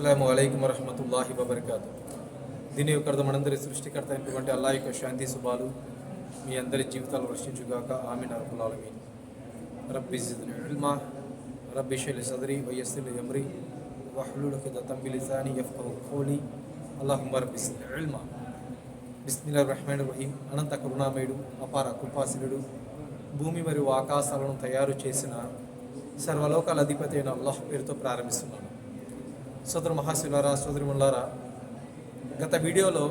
అస్సలం అయికం వరహమతుల్లాహి వబర్కాతు. దీని యొక్క మనందరి సృష్టికర్త అయినటువంటి అల్లా యొక్క శాంతి శుభాలు మీ అందరి జీవితాలు వర్షించుగాక ఆమె నరకులాలమీ రబ్బి జిద్ని ఇల్మా రబ్బి షలి సదరి వయస్సులు ఎమ్రి వహ్లుల్ ఖిదతం బిలిసాని యఫ్కహు ఖౌలి అల్లాహుమ్మ రబ్బి ఇల్మా. బిస్మిల్లా రహమాన్ రహీం. అనంత కరుణామయుడు అపార కృపాశీలుడు భూమి మరియు ఆకాశాలను తయారు చేసిన సర్వలోకాల అధిపతి అయిన అల్లాహ్ పేరుతో ప్రారంభిస్తున్నాను. సోదరు మహాశిలారా సోదరి ముల్లారా గత వీడియోలో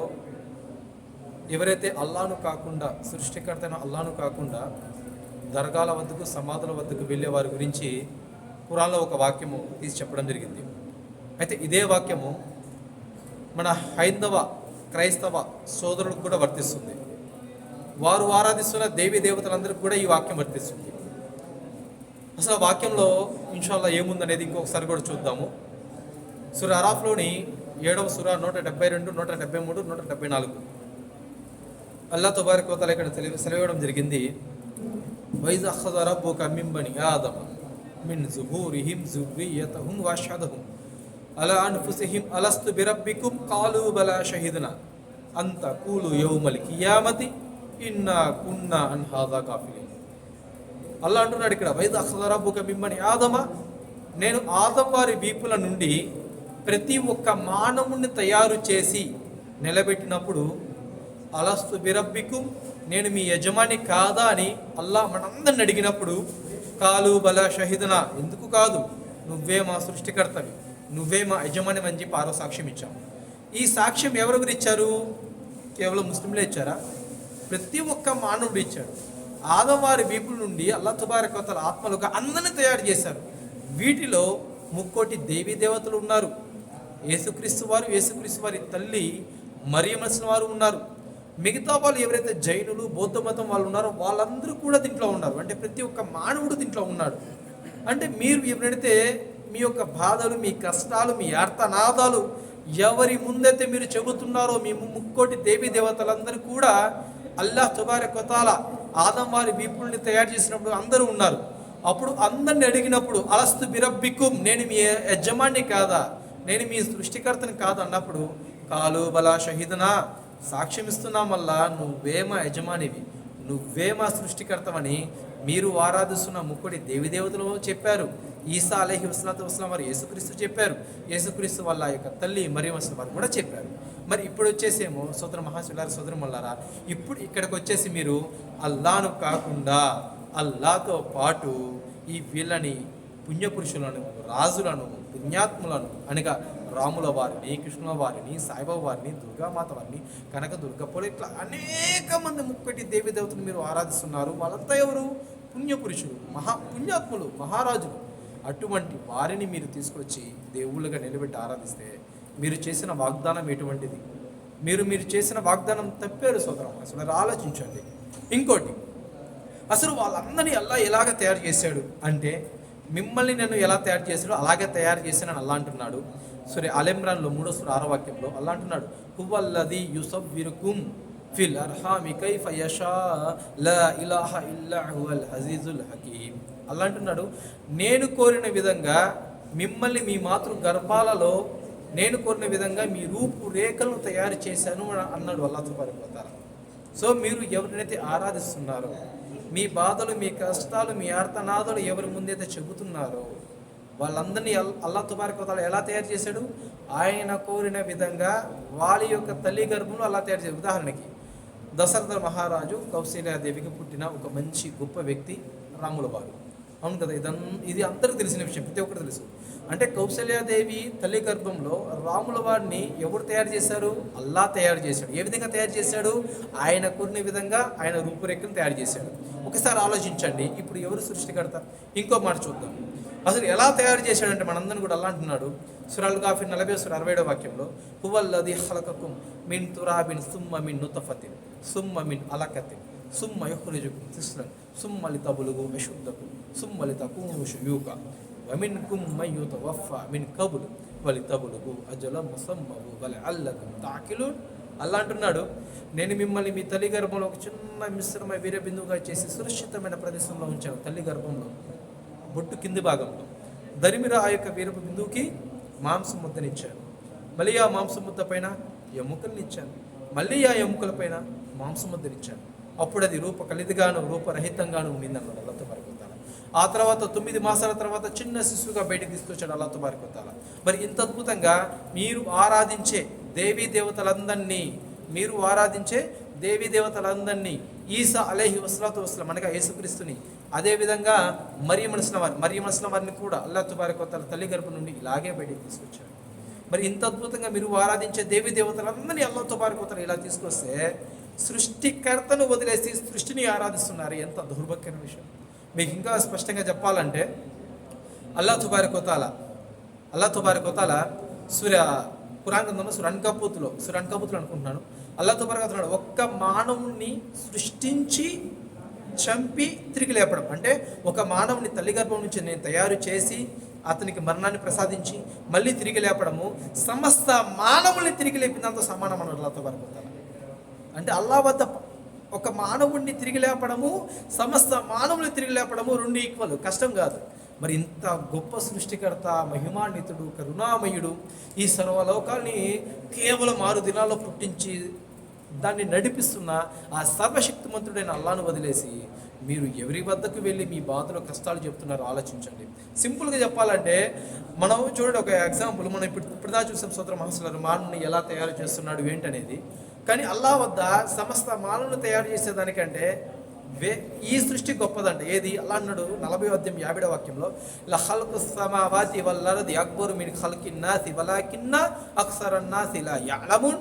ఎవరైతే అల్లాను కాకుండా సృష్టికర్తైన అల్లాను కాకుండా దర్గాల వద్దకు సమాధుల వద్దకు వెళ్ళే వారి గురించి పురాణంలో ఒక వాక్యము తీసి చెప్పడం జరిగింది. అయితే ఇదే వాక్యము మన హైందవ క్రైస్తవ సోదరులకు కూడా వర్తిస్తుంది. వారు ఆరాధిస్తున్న దేవీ దేవతలందరికీ కూడా ఈ వాక్యం వర్తిస్తుంది. అసలు ఆ వాక్యంలో ఇన్షాల్లో ఏముందనేది ఇంకొకసారి కూడా చూద్దాము. సుర అరాఫ్లోని ఏడవ సుర నూట డెబ్బై రెండు నూట డెబ్బై మూడు నూట డెబ్బై నాలుగు. అల్లా తుబారి కోతలు ఇక్కడ తెలియ సెలవివ్వడం జరిగింది. వైజ్ అఖద రబ్బుక మింబని ఆదమ మిన్ జుహూరిహిం జుర్రియతహుం వాషదహుం అలా అన్ఫుసిహిం అలస్తు బిరబ్బికుం కాలు బల షహిదన. అంత కూలు యౌమలి కియామతి ఇన్నా కున్నా అన్ హాదా కాఫీ అల్లా అంటున్నాడు ఇక్కడ వైద్ అక్షరబుక మిమ్మని ఆదమ నేను ఆదం వారి వీపుల నుండి ప్రతి ఒక్క మానవుణ్ణి తయారు చేసి నిలబెట్టినప్పుడు అలస్తు బిరబ్బికు నేను మీ యజమాని కాదా అని అల్లా మనందరిని అడిగినప్పుడు కాలు బల షహిదన ఎందుకు కాదు? నువ్వే మా సృష్టికర్తవి నువ్వే మా యజమాని అని చెప్పి ఆరో సాక్ష్యం ఇచ్చావు ఈ సాక్ష్యం ఎవరెవరు ఇచ్చారు? కేవలం ముస్లింలే ఇచ్చారా? ప్రతి ఒక్క మానవుడు ఇచ్చాడు. ఆదవారి వీపుల నుండి అల్లా తుబారకతల ఆత్మలుగా అందరిని తయారు చేశారు. వీటిలో ముక్కోటి దేవీ దేవతలు ఉన్నారు. యేసుక్రీస్తు వారు యేసుక్రీస్తు వారి తల్లి మరియమసిన వారు ఉన్నారు. మిగతా వాళ్ళు ఎవరైతే జైనులు బౌద్ధ మతం వాళ్ళు ఉన్నారో వాళ్ళందరూ కూడా దీంట్లో ఉన్నారు. అంటే ప్రతి ఒక్క మానవుడు దీంట్లో ఉన్నాడు. అంటే మీరు ఎవరైతే మీ యొక్క బాధలు మీ కష్టాలు మీ అర్థనాదాలు ఎవరి ముందైతే మీరు చెబుతున్నారో మీ ముక్కోటి దేవీ దేవతలందరూ కూడా అల్లాహ్ తుబార కొతాల ఆదం వారి వీపుల్ని తయారు చేసినప్పుడు అందరూ ఉన్నారు. అప్పుడు అందరిని అడిగినప్పుడు అలస్తు బిరబ్బికుం నేను మీ యజమాని కాదా? నేను మీ సృష్టికర్తని కాదు అన్నప్పుడు కాలు బల షహీదనా సాక్ష్యం మళ్ళా నువ్వే మా యజమానివి. నువ్వే మా సృష్టికర్తవని మీరు ఆరాధిస్తున్న ముక్కుడి దేవిదేవతలు చెప్పారు. ఈసా అలహి వస్లాతు వస్లాం వారు యేసుక్రీస్తు చెప్పారు. యేసుక్రీస్తు వాళ్ళ యొక్క తల్లి మరియు వస్లం వారు కూడా చెప్పారు. మరి ఇప్పుడు వచ్చేసేమో సోదర మహాశిలారు సోదర మల్లారా ఇప్పుడు ఇక్కడికి వచ్చేసి మీరు అల్లాను కాకుండా అల్లాతో పాటు ఈ వీళ్ళని పుణ్యపురుషులను రాజులను పుణ్యాత్ములను అనగా రాముల వారిని కృష్ణుల వారిని సాయిబాబా వారిని దుర్గామాత వారిని కనక దుర్గప్పుడు ఇట్లా అనేక మంది ముక్కటి దేవి దేవతలు మీరు ఆరాధిస్తున్నారు. వాళ్ళంతా ఎవరు? పుణ్యపురుషులు మహా పుణ్యాత్ములు మహారాజులు. అటువంటి వారిని మీరు తీసుకొచ్చి దేవుళ్ళుగా నిలబెట్టి ఆరాధిస్తే మీరు చేసిన వాగ్దానం ఎటువంటిది? మీరు మీరు చేసిన వాగ్దానం తప్పారు సోదరం. అసలు ఆలోచించండి. ఇంకోటి అసలు వాళ్ళందరినీ అల్లా ఎలాగ తయారు చేశాడు అంటే మిమ్మల్ని నేను ఎలా తయారు చేశాడో అలాగే తయారు చేశానని అల్లా అంటున్నాడు. సరే అలెమ్రాన్లో మూడో సుర ఆరో వాక్యంలో అల్లా అంటున్నాడు హువల్లది యూసఫ్ విరుకుమ్ ఫిల్ అర్హామి కైఫ యషా లా ఇలాహ ఇల్లా హువల్ అజీజుల్ హకీం అల్లా అంటున్నాడు నేను కోరిన విధంగా మిమ్మల్ని మీ మాతృ గర్భాలలో నేను కోరిన విధంగా మీ రూపు రేఖలను తయారు చేశాను అన్నాడు అల్లాతో పారిపోతారు సో మీరు ఎవరినైతే ఆరాధిస్తున్నారో మీ బాధలు మీ కష్టాలు మీ ఆర్తనాదాలు ఎవరి ముందైతే చెబుతున్నారో వాళ్ళందరినీ అల్- అల్లా తుబారకోతాలు ఎలా తయారు చేశాడు? ఆయన కోరిన విధంగా వాళ్ళ యొక్క తల్లి గర్భంలో అలా తయారు చేశాడు. ఉదాహరణకి దశరథ మహారాజు కౌశల్యాదేవికి పుట్టిన ఒక మంచి గొప్ప వ్యక్తి రాముల వారు అవును కదా? ఇదం ఇది అందరికీ తెలిసిన విషయం ప్రతి ఒక్కరు తెలుసు. అంటే కౌశల్యాదేవి తల్లి గర్భంలో రాముల వారిని ఎవరు తయారు చేశారు? అల్లా తయారు చేశాడు. ఏ విధంగా తయారు చేశాడు? ఆయన కోరిన విధంగా ఆయన రూపురేఖను తయారు చేశాడు. ఒకసారి ఆలోచించండి. ఇప్పుడు ఎవరు సృష్టికర్త ఇంకో మాట చూద్దాం. అసలు ఎలా తయారు చేశాడంటే మనందరం కూడా అలా అంటున్నాడు. సురాలు కాఫీ నలభై సుర అరవై ఏడో వాక్యంలో హువల్లది హలకకుం మిన్ తురాబిన్ సుమ్మ మిన్ నుతఫతిన్ సుమ్మ మిన్ అలకతిన్ సుమ్మ యుహ్రిజుకుం తిస్రన్ సుమ్మ లితబులుగు విశుద్ధకు సుమ్మ లితకూను యూక వమిన్ కుమ్ మయ్యూత వఫ మిన్ కబులు వలితబులుగు అజల ముసమ్మవు వల అల్లకం తాకిలు అల్లా అంటున్నాడు నేను మిమ్మల్ని మీ తల్లి గర్భంలో ఒక చిన్న మిశ్రమ వీర బిందువుగా చేసి సురక్షితమైన ప్రదేశంలో ఉంచాను. తల్లి గర్భంలో బొట్టు కింది భాగంలో. దరిమిర ఆ యొక్క వీరపు బిందువుకి మాంసం ముద్దనిచ్చాను మళ్ళీ ఆ మాంసం ముద్ద పైన ఎముకల్ని ఇచ్చాను మళ్ళీ ఆ ఎముకల పైన మాంసం ముద్దనిచ్చాను అప్పుడు అది రూపకలిదిగాను రూపరహితంగాను ఉండిందన్నమాట. ఆ తర్వాత తొమ్మిది మాసాల తర్వాత చిన్న శిశువుగా బయటికి తీసుకొచ్చాడు అల్లతో బారికొత్తాల మరి ఇంత అద్భుతంగా మీరు ఆరాధించే దేవీ దేవతలందరినీ మీరు ఆరాధించే దేవీ దేవతలందరినీ ఈసా అలేహి వస్లాతు వసలం అనగా యేసుక్రీస్తుని అదేవిధంగా మరి మనసిన వారి మరి మనసిన వారిని కూడా అల్లా తుబారికొత్తాల తల్లి గర్భం నుండి ఇలాగే బయటకు తీసుకొచ్చాడు. మరి ఇంత అద్భుతంగా మీరు ఆరాధించే దేవి దేవతలందరినీ అల్లతో పారిపోతారు ఇలా తీసుకొస్తే సృష్టికర్తను వదిలేసి సృష్టిని ఆరాధిస్తున్నారు. ఎంత దౌర్భక్యమైన విషయం. మీకు ఇంకా స్పష్టంగా చెప్పాలంటే అల్లా తుబారి కొతాల అల్లా తుబారి కొతాల సూర్య పురాణంలో సురణ్ కపూతులో సురణ్ కపూతులు అనుకుంటున్నాను. అల్లా తుబారి కొతున్నాడు ఒక్క మానవుణ్ణి సృష్టించి చంపి తిరిగి లేపడం. అంటే ఒక మానవుని తల్లి గర్భం నుంచి నేను తయారు చేసి అతనికి మరణాన్ని ప్రసాదించి మళ్ళీ తిరిగి లేపడము సమస్త మానవుల్ని తిరిగి లేపినంత సమానం అన్నారు అల్లాతో కోతాల అంటే అల్లా వద్ద ఒక మానవుడిని తిరిగి లేపడము సమస్త మానవుని తిరిగి లేపడము రెండు ఈక్వల్ కష్టం కాదు. మరి ఇంత గొప్ప సృష్టికర్త మహిమాన్వితుడు కరుణామయుడు ఈ సర్వలోకాన్ని కేవలం ఆరు దినాల్లో పుట్టించి దాన్ని నడిపిస్తున్న ఆ సర్వశక్తిమంతుడైన అల్లాను వదిలేసి మీరు ఎవరి వద్దకు వెళ్ళి మీ బాధలు కష్టాలు చెప్తున్నారో ఆలోచించండి. సింపుల్గా చెప్పాలంటే మనం చూడండి ఒక ఎగ్జాంపుల్ మనం ఇప్పుడు ఇప్పుడుదా చూసాం సోదర మహర్షులు మానవుని ఎలా తయారు చేస్తున్నాడు ఏంటనేది. కానీ అల్లా వద్ద సమస్త మాలను తయారు చేసేదానికంటే వే ఈ సృష్టి గొప్పదంట ఏది? అలా అన్నాడు నలభై అధ్యాయం యాభై వాక్యంలో లహల్కు సమావాతి వల్లరది అక్బరు మిన్ ఖల్కిన్నా శివలాకిన్నా అక్సరన్నా శిలా యాలమున్.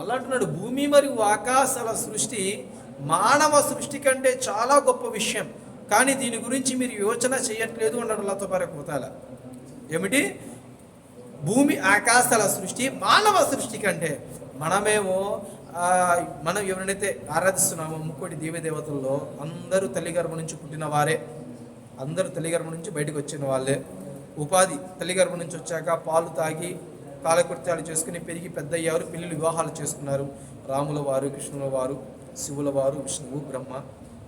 అలా అంటున్నాడు భూమి మరియు ఆకాశాల సృష్టి మానవ సృష్టి కంటే చాలా గొప్ప విషయం. కానీ దీని గురించి మీరు యోచన చేయట్లేదు అన్నాడు అల్లాతో పారకపోతాల ఏమిటి? భూమి ఆకాశాల సృష్టి మానవ సృష్టి కంటే మనమేమో మనం ఎవరినైతే ఆరాధిస్తున్నామో ముక్కోటి దేవి దేవతల్లో అందరూ తల్లి గర్భం నుంచి పుట్టిన వారే. అందరూ తల్లి గర్భం నుంచి బయటకు వచ్చిన వాళ్ళే. ఉపాధి తల్లి గర్భం నుంచి వచ్చాక పాలు తాగి కాలకృత్యాలు చేసుకుని పెరిగి పెద్దయ్యారు పిల్లలు వివాహాలు చేసుకున్నారు. రాముల వారు కృష్ణుల వారు శివుల వారు విష్ణువు బ్రహ్మ.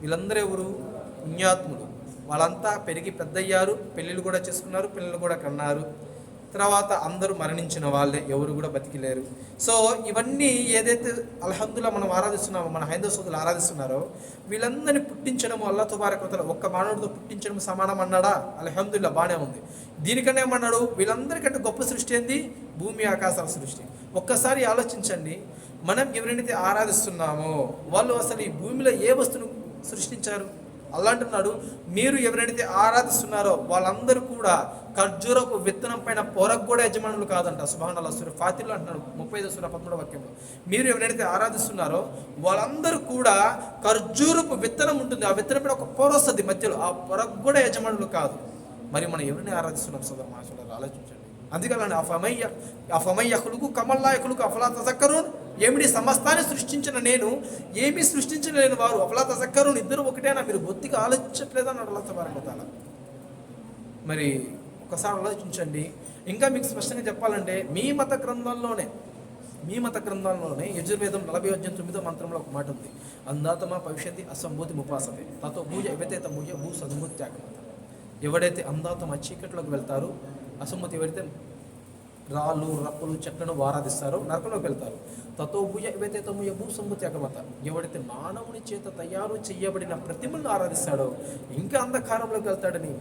వీళ్ళందరూ ఎవరు? పుణ్యాత్ములు. వాళ్ళంతా పెరిగి పెద్దయ్యారు పెళ్ళిళ్ళు కూడా చేసుకున్నారు పిల్లలు కూడా కన్నారు. తర్వాత అందరూ మరణించిన వాళ్ళే ఎవరు కూడా బతికిలేరు. సో ఇవన్నీ ఏదైతే అల్హందులా మనం ఆరాధిస్తున్నామో మన హైందవ సోదరులు ఆరాధిస్తున్నారో వీళ్ళందరినీ పుట్టించడము అల్లా తుబారకతలు ఒక్క మానవుడితో పుట్టించడం సమానం అన్నాడా? అల్హందుల్లా బాగానే ఉంది. దీనికన్నా ఏమన్నాడు? వీళ్ళందరికంటే గొప్ప సృష్టి ఏంది? భూమి ఆకాశాల సృష్టి. ఒక్కసారి ఆలోచించండి. మనం ఎవరినైతే ఆరాధిస్తున్నామో వాళ్ళు అసలు ఈ భూమిలో ఏ వస్తువును సృష్టించారు? అలా అంటున్నాడు మీరు ఎవరైతే ఆరాధిస్తున్నారో వాళ్ళందరూ కూడా ఖర్జూరపు విత్తనం పైన పొరకు కూడా యజమానులు కాదంట. సుభానల్లా సూర్య ఫాతిలో అంటున్నాడు ముప్పై ఐదు సూర్య పదమూడవ వాక్యంలో. మీరు ఎవరైతే ఆరాధిస్తున్నారో వాళ్ళందరూ కూడా ఖర్జూరపు విత్తనం ఉంటుంది. ఆ విత్తనం పైన ఒక పొర వస్తుంది మధ్యలో. ఆ పొరకు కూడా యజమానులు కాదు. మరి మనం ఎవరిని ఆరాధిస్తున్నాం సోదరు మాసాలు ఆలోచించండి. అందుకని అఫమయ్య అఫమయ్యకులకు కమల్లాయకులకు కమల్లా అఫలా తజక్కరు ఏమిటి సమస్తాన్ని సృష్టించిన నేను? ఏమీ సృష్టించలేని వారు అఫలా తజక్కరు ఇద్దరు ఒకటేనా? మీరు బొత్తిగా ఆలోచించట్లేదని అడలా తబారకొతాల మరి ఒకసారి ఆలోచించండి. ఇంకా మీకు స్పష్టంగా చెప్పాలంటే మీ మత గ్రంథంలోనే మీ మత గ్రంథంలోనే యజుర్వేదం నలభై అధ్యాయం తొమ్మిదో మంత్రంలో ఒక మాట ఉంది. అందాతమ భవిష్యత్తి అసంభూతి ముపాసతే. తతో భూజ ఎవతేత భూజ భూ సద్భూతి త్యాగమత. ఎవడైతే అందాతమ చీకట్లోకి వెళ్తారో అసమ్మతి పెడితే రాళ్ళు రప్పలు చెట్లను వారాధిస్తారు నరకంలోకి వెళ్తారు. తతో ఏవైతే తమయ తమూయ అగమత. ఎవడైతే మానవుని చేత తయారు చేయబడిన ప్రతిమలను ఆరాధిస్తాడో ఇంకా అంధకారంలోకి వెళ్తాడని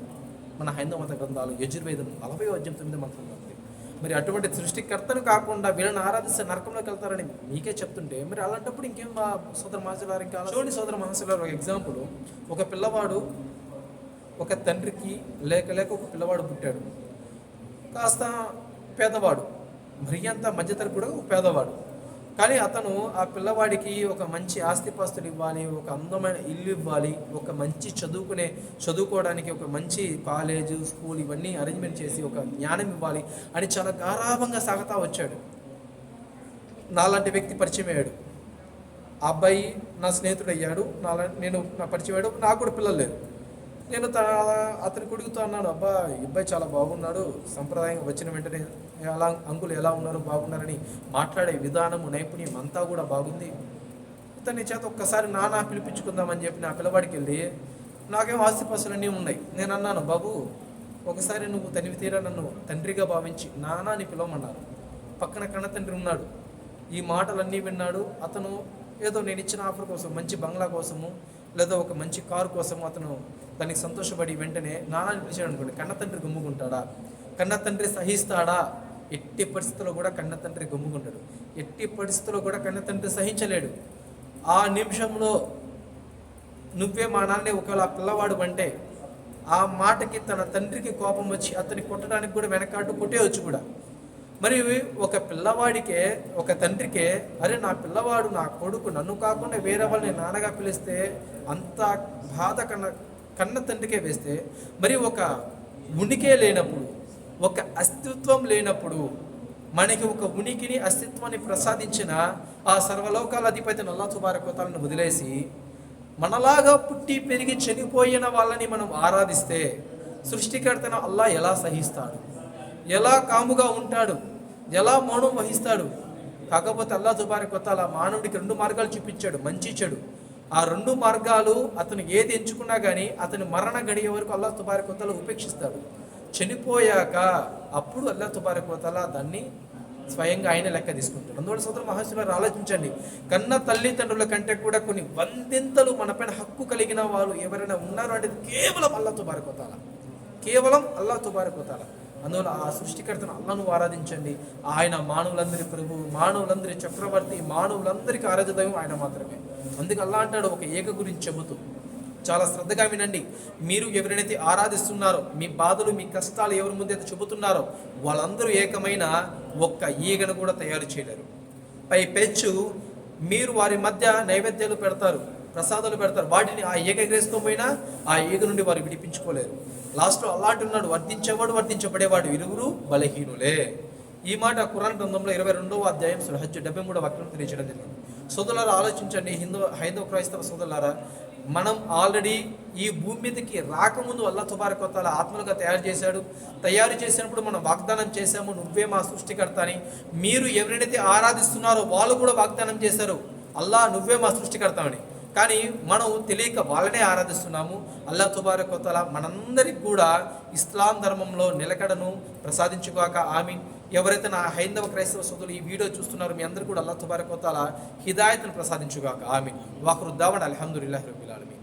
మన హైందవ మత గ్రంథాలు యజుర్వేదం నలభై అధ్యాయం తొమ్మిది మంత్రంలో ఉంది. మరి అటువంటి సృష్టికర్తను కాకుండా వీళ్ళని ఆరాధిస్తే నరకంలోకి వెళ్తారని మీకే చెప్తుంటే మరి అలాంటప్పుడు ఇంకేం మా సోదర మహాశిలారు ఇంకా చూడండి సోదర మహాశిలారు ఒక ఎగ్జాంపుల్. ఒక పిల్లవాడు ఒక తండ్రికి లేక లేక ఒక పిల్లవాడు పుట్టాడు. కాస్త పేదవాడు మరి అంత కూడా పేదవాడు. కానీ అతను ఆ పిల్లవాడికి ఒక మంచి ఆస్తిపాస్తులు ఇవ్వాలి ఒక అందమైన ఇల్లు ఇవ్వాలి ఒక మంచి చదువుకునే చదువుకోవడానికి ఒక మంచి కాలేజ్ స్కూల్ ఇవన్నీ అరేంజ్మెంట్ చేసి ఒక జ్ఞానం ఇవ్వాలి అని చాలా గారాభంగా సాగుతా వచ్చాడు. నాలాంటి వ్యక్తి పరిచయం అయ్యాడు. ఆ అబ్బాయి నా స్నేహితుడు అయ్యాడు నాలా నేను నా పరిచయం అయ్యాడు. నాకు కూడా పిల్లలు లేరు. నేను అతని కొడుకుతో అన్నాడు అబ్బా ఈ అబ్బాయి చాలా బాగున్నాడు. సంప్రదాయం వచ్చిన వెంటనే ఎలా అంకులు ఎలా ఉన్నారు బాగున్నారని మాట్లాడే విధానము నైపుణ్యం అంతా కూడా బాగుంది. ఇతని చేత ఒక్కసారి నానా పిలిపించుకుందామని చెప్పి నా పిల్లవాడికి వెళ్ళి నాకేం ఆస్తిపాస్తులన్నీ ఉన్నాయి. నేను అన్నాను బాబు ఒకసారి నువ్వు తనివి తీరా నన్ను తండ్రిగా భావించి నానా అని పిలవమన్నారు. పక్కన కన్న తండ్రి ఉన్నాడు. ఈ మాటలన్నీ విన్నాడు. అతను ఏదో నేను ఇచ్చిన ఆఫర్ కోసం మంచి బంగ్లా కోసము లేదా ఒక మంచి కారు కోసం అతను దానికి సంతోషపడి వెంటనే నాన్నని పిలిచాడు అనుకోండి కన్న తండ్రి గుమ్ముకుంటాడా? కన్న తండ్రి సహిస్తాడా? ఎట్టి పరిస్థితుల్లో కూడా కన్న తండ్రి గుమ్ముకుంటాడు. ఎట్టి పరిస్థితుల్లో కూడా కన్న తండ్రి సహించలేడు. ఆ నిమిషంలో నువ్వే మా నాన్నే ఒకవేళ ఆ పిల్లవాడు అంటే ఆ మాటకి తన తండ్రికి కోపం వచ్చి అతన్ని కొట్టడానికి కూడా వెనకాటు కొట్టేయచ్చు కూడా. మరి ఒక పిల్లవాడికే ఒక తండ్రికే అరే నా పిల్లవాడు నా కొడుకు నన్ను కాకుండా వేరే వాళ్ళని నాన్నగా పిలిస్తే అంత బాధ కన్న కన్న తండ్రికే వేస్తే మరి ఒక ఉనికే లేనప్పుడు ఒక అస్తిత్వం లేనప్పుడు మనకి ఒక ఉనికిని అస్తిత్వాన్ని ప్రసాదించిన ఆ సర్వలోకాల అధిపతి నల్లా తుబారకోతాలను వదిలేసి మనలాగా పుట్టి పెరిగి చనిపోయిన వాళ్ళని మనం ఆరాధిస్తే సృష్టికర్తను అల్లా ఎలా సహిస్తాడు? ఎలా కాముగా ఉంటాడు? ఎలా మౌనం వహిస్తాడు? కాకపోతే అల్లా దుబారి కొత్త అలా మానవుడికి రెండు మార్గాలు చూపించాడు మంచి చెడు ఆ రెండు మార్గాలు అతను ఏది ఎంచుకున్నా కానీ అతని మరణ గడియ వరకు అల్లా తుబారి కొత్తలు ఉపేక్షిస్తాడు. చనిపోయాక అప్పుడు అల్లా తుబారి కొత్తలా దాన్ని స్వయంగా ఆయన లెక్క తీసుకుంటాడు. అందువల్ల సోదర మహర్షులు ఆలోచించండి. కన్న తల్లిదండ్రుల కంటే కూడా కొన్ని వందింతలు మనపైన హక్కు కలిగిన వాళ్ళు ఎవరైనా ఉన్నారు అంటే కేవలం అల్లా తుబారి కొత్తాల కేవలం అల్లా తుబారి కొత్తాల అందువల్ల ఆ సృష్టికర్తను అల్లాను ఆరాధించండి. ఆయన మానవులందరి ప్రభు మానవులందరి చక్రవర్తి మానవులందరికీ ఆరాధ్య దైవం ఆయన మాత్రమే. అందుకే అల్లా అంటాడు ఒక ఏక గురించి చెబుతూ చాలా శ్రద్ధగా వినండి. మీరు ఎవరినైతే ఆరాధిస్తున్నారో మీ బాధలు మీ కష్టాలు ఎవరి ముందైతే చెబుతున్నారో వాళ్ళందరూ ఏకమైన ఒక్క ఈగను కూడా తయారు చేయలేరు. పై పెచ్చు మీరు వారి మధ్య నైవేద్యాలు పెడతారు. ప్రసాదాలు పెడతారు. వాటిని ఆ ఈగ పోయినా ఆ ఈగ నుండి వారు విడిపించుకోలేరు. లాస్ట్లో అలాంటి ఉన్నాడు వర్ధించేవాడు వర్ధించబడేవాడు ఇరువురు బలహీనులే. ఈ మాట కురాన్ గ్రంథంలో ఇరవై రెండవ అధ్యాయం సురహజ్ డెబ్బై మూడవ వక్రం తెలియజేయడం జరిగింది. సోదరులారా ఆలోచించండి. హిందూ హైందవ క్రైస్తవ సోదరులారా మనం ఆల్రెడీ ఈ భూమి మీదకి రాకముందు అల్లా తుబారకొత్తాల ఆత్మలుగా తయారు చేశాడు. తయారు చేసినప్పుడు మనం వాగ్దానం చేశాము నువ్వే మా సృష్టికర్త అని. మీరు ఎవరినైతే ఆరాధిస్తున్నారో వాళ్ళు కూడా వాగ్దానం చేశారు అల్లా నువ్వే మా సృష్టికర్త అని. కానీ మనం తెలియక వాళ్ళనే ఆరాధిస్తున్నాము. అల్లా తుబారకొత్తల మనందరికి కూడా ఇస్లాం ధర్మంలో నిలకడను ప్రసాదించుగాక. ఆమె ఎవరైతే నా హైందవ క్రైస్తవ సోదరులు ఈ వీడియో చూస్తున్నారో మీ అందరూ కూడా అల్లా తుబారకొత్తల హిదాయత్ను ప్రసాదించుగాక. ఆమె వాకరుద్దామని అల్హందుల్లాహి రబ్బిల్ ఆలమీన్.